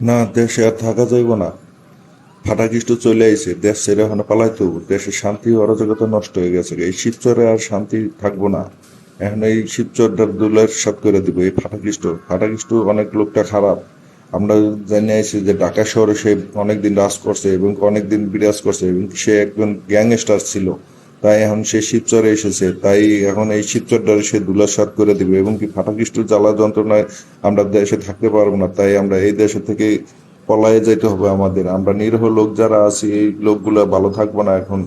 না, দেশে আর থাকা যাইব না। ফাটাকিষ্ট চলে আইছে, দেশ ছেড়ে ওখানে পালাইতে। দেশের শান্তি অরাজকতা নষ্ট হয়ে গেছে এই শিবচরে আর শান্তি থাকব না। এখন এই শিবচরটার দুলের সাত করে দিব, এই ফাটাকিষ্ট। ফাটাকিষ্ট অনেক লোকটা খারাপ। আমরা জানি আইছি যে ঢাকা শহরে সে অনেকদিন রাজ করছে এবং অনেকদিন বিরাজ করছে এবং সে একজন গ্যাংস্টার ছিল। তাই এখন সে শিবচরে এসেছে। তাই এখন এই শিবচরটারে সে দুলাসাত করে দিবে। এবং কি ফাটাকিষ্ট জ্বালা যন্ত্রণায় আমরা দেশে থাকতে পারব না। তাই আমরা এই দেশে থেকে পলায়ে যাইতে হবে আমাদের। আমরা নিরহ লোক যারা আছি, এই লোকগুলো ভালো থাকব না এখন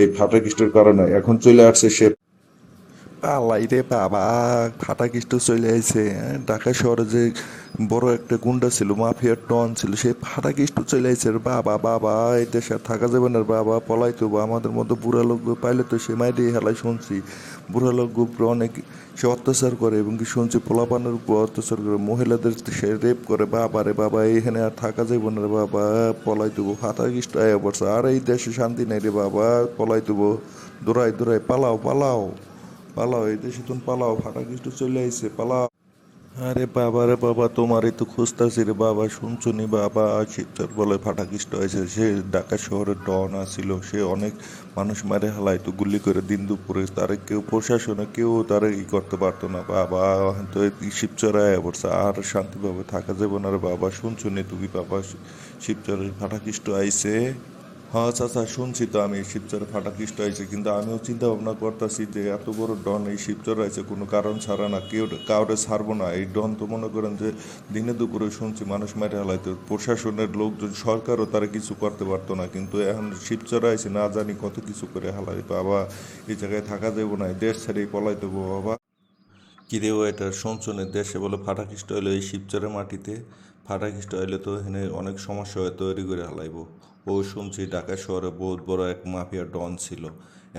এই ফাটাকৃষ্টের কারণে। এখন চলে আসছে সে পালাই রে বাবা, ফাটাকিষ্ট চলে আইছে? ঢাকা শহরে যে বড় একটা গুন্ডা ছিল, মাফিয়ার টন ছিল সেই ফাটাকিষ্ট চলে আইছে বাবা বাবা, এই দেশে থাকা যাবে না বাবা, পলাই তো আমাদের মতো বুড়া লোক পাইলে তো সে মাইরে হেলাই শুনছি বুড়া লোক উপরে অনেক সে অত্যাচার করে, এবং কি শুনছি পোলাপানের উপর অত্যাচার করে, মহিলাদের সে রেপ করে, বাবা রে বাবা, এখানে আর থাকা যাবে না বাবা, পলাই দেবো ফাটাকিষ্ট আয়া পড়ছে, আর এই দেশে শান্তি নেই রে বাবা, পলাই দেবো দৌড়াই দৌড়াই পালাও পালাও পালাও, এই দেশে তুমি পালাও ফাটা কিছু চলে আইছে, পালাও। আরে বাবা রে বাবা, তোমারই তো খুঁজতাছি রে বাবা, শুনছো নি বাবা? শিবচর বলে ফাটাকিষ্ট হয়েছে সে ঢাকা শহরে ডন আসছিল সে অনেক মানুষ মারে হালাই তো গুলি করে দিন দুপুরে, তারে কেউ প্রশাসনে, কেউ তারে ই করতে পারতো না, বাবা, তো এই শিবচরে আয়া পড়ছে, আর শান্তিভাবে থাকা যাবে না রে বাবা, শুনছো নি তুমি বাবা? শিবচরের ফাটাকিষ্ট আইছে। হ্যাঁ চাচা শুনছি তো আমি শিবচরে ফাটাকিষ্ট হয়েছে, কিন্তু আমিও চিন্তা ভাবনা করতেছি যে এত বড় ডন এই শিবচর আছে, কোনো কারণ ছাড়া না, কেউ কাউরে ছাড়বো না। এই ডন তো মনে করেন যে দিনে দুপুরে শুনছি মানুষ মেরে হালাইতো প্রশাসনের লোকজন, সরকারও তারা কিছু করতে পারতো না, কিন্তু এখন শিবচরে আছে না জানি কত কিছু করে হালাই বাবা, এই জায়গায় থাকা দেবো না দেশ ছেড়েই পলাই দেবো বাবা। কিরে ও এটা? শুনছনের দেশে বলে ফাটাকিষ্ট হইল এই শিবচরের মাটিতে? ফাটাকিষ্ট হইলে তো এখানে অনেক সমস্যা হয়, তৈরি করে হালাইব ও শুনছি ঢাকা শহরে বহুত বড় এক মাফিয়া ডন ছিল।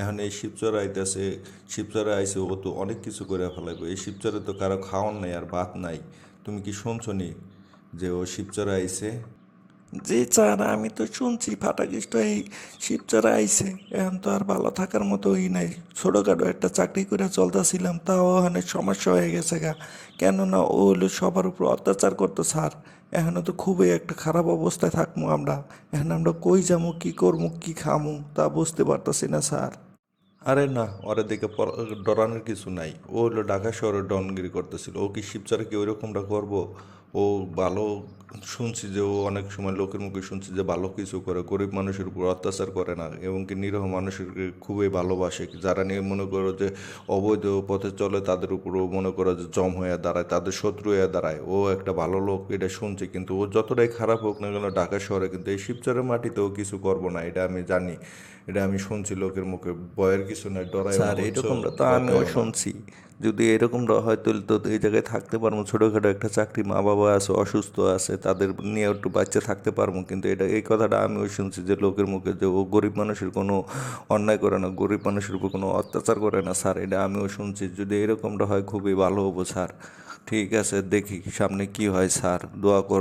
এখন এই শিবচর আইতেছে, শিবচরে আইসে ও তো অনেক কিছু করে ফেলাইব। এই শিবচরে তো কারও খাওয়ান নাই আর ভাত নাই। তুমি কি শুনছো নি যে ও শিবচরে আইছে? জি স্যার আমি তো শুনছি ফাটাকিষ্ট এই শিবচরে আইছে, এখন তো আর ভালো থাকার মতো ই নাই। ছোটোখাটো একটা চাকরি করে চলতেছিলাম, তাও অনেক সমস্যা হয়ে গেছে গা। কেননা ও হলো সবার উপর অত্যাচার করতো, স্যার। এখনও তো খুবই একটা খারাপ অবস্থায় থাকব আমরা। এখন আমরা কই যাব কী করব কী খামো, তা বুঝতে পারতেছি না, স্যার। আরে না, ওরে পর- ডরানোর কিছু নাই। ও হলো ঢাকা শহরে ডনগিরি করতেছিল। ও কি শিবচরে কি ওইরকমটা করব? ও ভালো শুনছি যে ও অনেক সময় লোকের মুখে শুনছি যে ভালো কিছু করে গরিব মানুষের উপর অত্যাচার করে না এবং কি নিরহ মানুষের খুবই ভালোবাসে। যারা নিয়ে মনে করো যে অবৈধ পথে চলে তাদের উপরও মনে করো যে জম হয়ে দাঁড়ায় তাদের শত্রু হয়ে দাঁড়ায়। ও একটা ভালো লোক এটা শুনছি কিন্তু ও যতটাই খারাপ হোক না কেন ঢাকা শহরে কিন্তু এই শিবচরের মাটিতেও কিছু করব না এটা আমি জানি। এটা আমি শুনছি লোকের মুখে ভয়ের কিছু নাই ডরাই স্যার এরকমটা তো আমিও শুনছি। যদি এরকমটা হয় তাহলে তো এই জায়গায় থাকতে পারব ছোটোখাটো একটা চাকরি মা বাবা আছে অসুস্থ আছে তাদের নিয়ে একটু বাচ্চা থাকতে পারব। কিন্তু এটা, এই কথাটা আমিও শুনছি যে লোকের মুখে যে ও গরিব মানুষের কোনো অন্যায় করে না, গরিব মানুষের উপর কোনো অত্যাচার করে না, স্যার, এটা আমিও শুনছি। যদি এরকমটা হয় খুবই ভালো হব, স্যার। ঠিক আছে, দেখি সামনে কি হয়, স্যার, দোয়া কর